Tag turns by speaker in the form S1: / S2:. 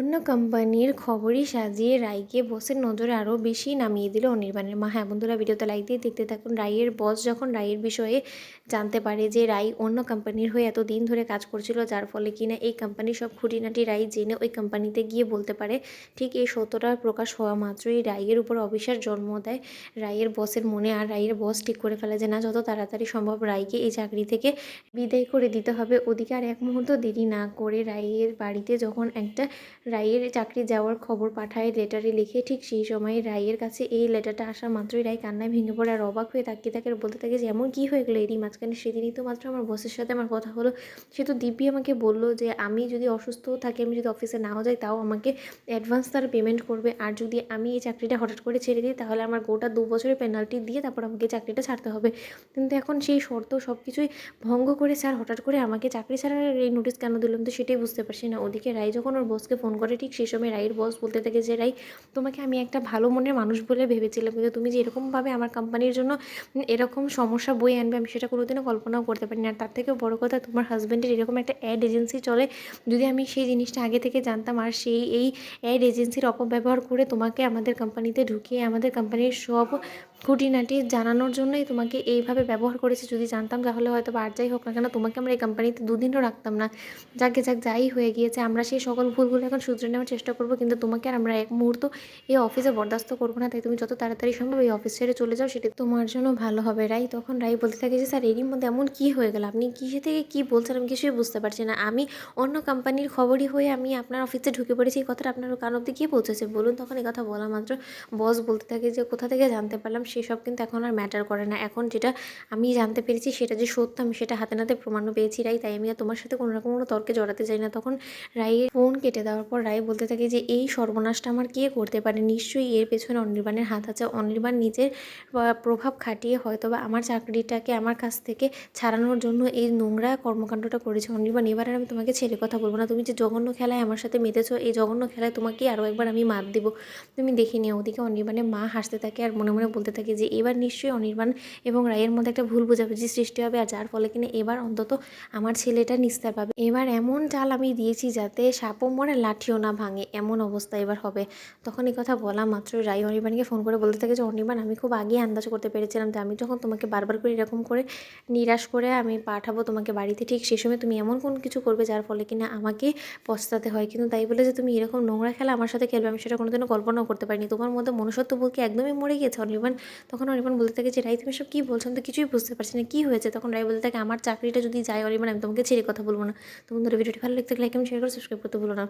S1: অন্য কোম্পানির খবরই সাজিয়ে রায়কে বসের নজরে আরও বেশি নামিয়ে দিল অনির্বাণের মা। হ্যাঁ বন্ধুরা, ভিডিওতে লাইক দিয়ে দেখতে থাকুন রায়ের বস যখন রায়ের বিষয়ে জানতে পারে যে রাই অন্য কোম্পানির হয়ে এত দিন ধরে কাজ করছিল, যার ফলে কিনা এই কোম্পানির সব খুঁটিনাটি রাই জেনে ওই কোম্পানিতে গিয়ে বলতে পারে, ঠিক এই সত্যটা প্রকাশ হওয়া মাত্রই রায়ের উপর অবিশ্বাস জন্ম দেয় রায়ের বসের মনে। আর রায়ের বস ঠিক করে ফেলে যে না, যত তাড়াতাড়ি সম্ভব রায়কে এই চাকরি থেকে বিদায় করে দিতে হবে। ওদিকে আর এক মুহূর্ত দেরি না করে রায়ের বাড়িতে যখন একটা রায়ের চাকরি যাওয়ার খবর পাঠায় লেটারে লিখে ঠিক সেই সময় রায়ের কাছে এই লেটারটা আসা মাত্রই রায় কান্নায় ভেঙে পড়ে আর অবাক হয়ে তাকিয়ে তাকে বলতে থাকে যে, এমন কী হয়ে গেলো এরই মাঝখানে? সেদিনই তো মাত্র আমার বসের সাথে আমার কথা হলো। সে তো দিব্যি আমাকে বলল যে, আমি যদি অসুস্থ থাকি, আমি যদি অফিসে নাও যাই, তাও আমাকে অ্যাডভান্স তার পেমেন্ট করবে। আর যদি আমি এই চাকরিটা হঠাৎ করে ছেড়ে দিই, তাহলে আমার গোটা দু বছরের পেনাল্টি দিয়ে তারপর আমাকে চাকরিটা ছাড়তে হবে। কিন্তু এখন সেই শর্ত সব কিছুই ভঙ্গ করে স্যার হঠাৎ করে আমাকে চাকরি ছাড়ার এই নোটিশ কেন দিলাম তো সেটাই বুঝতে পারছি না। ওদিকে রায় যখন ওর বসকে ফোন করে ঠিক সেই সময় রায়ের বস বলতে থাকে যে, রাই, তোমাকে আমি একটা ভালো মনের মানুষ বলে ভেবেছিলাম। কিন্তু তুমি যে এরকমভাবে আমার কোম্পানির জন্য এরকম সমস্যা বয়ে আনবে, আমি সেটা কোনোদিনও কল্পনাও করতে পারি না তার থেকেও বড় কথা, তোমার হাজব্যান্ডের এরকম একটা অ্যাড এজেন্সি চলে। যদি আমি সেই জিনিসটা আগে থেকে জানতাম, আর সেই, এই অ্যাড এজেন্সির অপব্যবহার করে তোমাকে আমাদের কোম্পানিতে ঢুকিয়ে, আমাদের কোম্পানির সব খুঁটিনাটি জানানোর জন্যই তোমাকে এইভাবে ব্যবহার করেছি। যদি জানতাম তাহলে হয়তো আর যাই হোক না কেন তোমাকে আমরা এই কোম্পানিতে দুদিনও রাখতাম না। যাকে যাক, যাই হয়ে গিয়েছে। আমরা সেই সকল ভুলগুলো এখন শুধরে নেওয়ার চেষ্টা করব, কিন্তু তোমাকে আর আমরা এক মুহূর্ত এই অফিসে বরদাস্ত করব না। তাই তুমি যত তাড়াতাড়ি সম্ভব এই অফিস ছেড়ে চলে যাও, সেটা তোমার জন্য ভালো হবে, রাই। তখন রাই বলতে থাকে যে, স্যার, এরই মধ্যে এমন কী হয়ে গেল? আপনি কিসে থেকে কী বলছেন? আমি কিছুই বুঝতে পারছি না। আমি অন্য কোম্পানির খবরই হয়ে আমি আপনার অফিসে ঢুকে পড়েছি। এই কথাটা আপনার কান অব্দি গিয়ে পৌঁছেছে? বলুন, তখন এই কথা বলা মাত্র বস বলতে থাকে যে, কোথা থেকে জানতে পারলাম? সেসব কিন্তু এখন আর ম্যাটার করে না। এখন যেটা আমি জানতে পেরেছি সেটা যে সত্য, আমি সেটা হাতে নাতে প্রমাণও পেয়েছি রাই। তাই আমি আর তোমার সাথে কোনো রকম কোনো তর্কে জড়াতে চাই না। তখন রায়ের ফোন কেটে দেওয়ার পর রায় বলতে থাকে যে, এই সর্বনাশটা আমার কে করতে পারে? নিশ্চয়ই এর পেছনে অনির্বাণের হাত আছে। অনির্বাণ নিজের প্রভাব খাটিয়ে হয়তো বা আমার চাকরিটাকে আমার কাছ থেকে ছাড়ানোর জন্য এই নোংরা কর্মকাণ্ডটা করেছে। অনির্বাণ, এবার আর আমি তোমাকে ছেড়ে কথা বলব না। তুমি যে জঘন্য খেলায় আমার সাথে মেতেছো, এই জঘন্য খেলায় তোমাকে আরও একবার আমি মাত দিব। তুমি দেখে নিও। ওদিকে অনির্বাণের মা হাসতে থাকে আর মনে মনে বলতে থাকে যে এবার নিশ্চয়ই অনির্বাণ এবং রায়ের মধ্যে একটা ভুল বোঝাবুঝি সৃষ্টি হবে আর যার ফলে কিনা এবার অন্তত আমার ছেলেটা নিস্তার পাবে। এবার এমন চাল আমি দিয়েছি যাতে সাপও মরে লাঠিও না ভাঙে, এমন অবস্থা এবার হবে। তখন এই কথা বলা মাত্র রায় অনির্বাণকে ফোন করে বলতে থাকে যে, অনির্বাণ, আমি খুব আগে আন্দাজ করতে পেরেছিলাম যে আমি যখন তোমাকে বারবার করে এরকম করে নিরাশ করে আমি পাঠাবো তোমাকে বাড়িতে, ঠিক সে সময় তুমি এমন কোন কিছু করবে যার ফলে কিনা আমাকে পস্তাতে হয়। কিন্তু তাই বলে যে তুমি এরকম নোংরা খেলা আমার সাথে খেলবে, আমি সেটা কোনোদিনও কল্পনাও করতে পারিনি। তোমার মধ্যে মনুষ্যত্ব বলকে একদমই মরে গিয়েছে অনির্বাণ? তখন অরিমান বলতে থাকে যে, রাই, তুমি সব কী বলছো? আমি তো কিছুই বুঝতে পারছি না। কী হয়েছে? তখন রাই বলতে থাকে, আমার চাকরিটা যদি যায় অরিমান আমি তোমাকে ছেড়ে কথা বলব না। তোমাদের ভিডিওটি ভালো লাগতে লাইক এবং শেয়ার করে সাবস্ক্রাইব করতে ভুলো না।